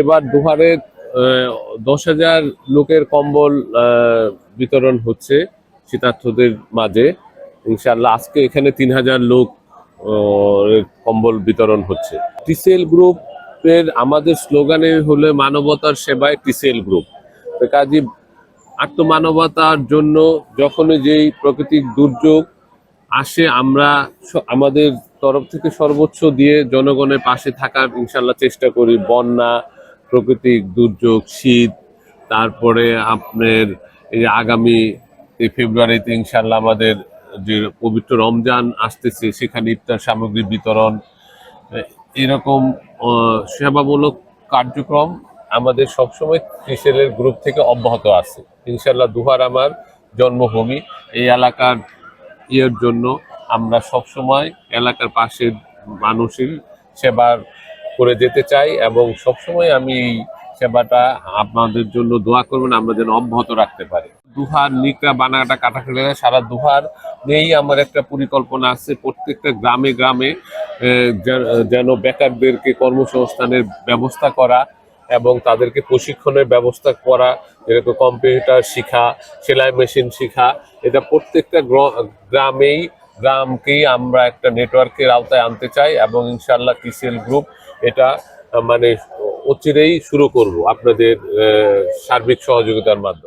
এবার দুহারে দশ হাজার লোকের কম্বল বিতরণ হচ্ছে শীতার্থদের মাঝে। ইনশাল্লাহ আজকে এখানে তিন হাজার লোক কম্বল বিতরণ হচ্ছে। টিসেল গ্রুপের আমাদের স্লোগানে হলে মানবতার সেবায় টিসেল গ্রুপ। কাজী, আত্মমানবতার জন্য যখনই যেই প্রাকৃতিক দুর্যোগ আসে, আমরা আমাদের তরফ থেকে সর্বোচ্চ দিয়ে জনগণের পাশে থাকার ইনশাল্লাহ চেষ্টা করি। বন্যা প্রাকৃতিক দুর্যোগ, শীত, তারপরে আপনার এই আগামী এই ফেব্রুয়ারিতে ইনশাল্লাহ আমাদের যে পবিত্র রমজান আসতেছে, সেখানে ইফতার সামগ্রী বিতরণ, এরকম সেবামূলক কার্যক্রম আমাদের সবসময় ত্রিশেলের গ্রুপ থেকে অব্যাহত আছে। ইনশাল্লাহ দুহার আমার জন্মভূমি, এই এলাকার ইয়ের জন্য আমরা সবসময় এলাকার পাশের মানুষের সেবা করে যেতে চাই এবং সবসময় আমি সেবাটা আপনাদের জন্য দোয়া করবেন, আমরা যেন অব্যাহত রাখতে পারি। দুহার নিকরা বানাটা কাটা খেলে সারা দুহার নিয়েই আমার একটা পরিকল্পনা আছে, প্রত্যেকটা গ্রামে গ্রামে যেন বেকারদেরকে কর্মসংস্থানের ব্যবস্থা করা এবং তাদেরকে প্রশিক্ষণের ব্যবস্থা করা, যেরকম কম্পিউটার শেখা, সেলাই মেশিন শেখা, এটা প্রত্যেকটা গ্রামেই গ্রামকেই আমরা একটা নেটওয়ার্কের আওতায় আনতে চাই এবং ইনশাল্লাহ কিসেল গ্রুপ এটা মানে অচিরেই শুরু করব আপনাদের সার্বিক সহযোগিতার মাধ্যমে।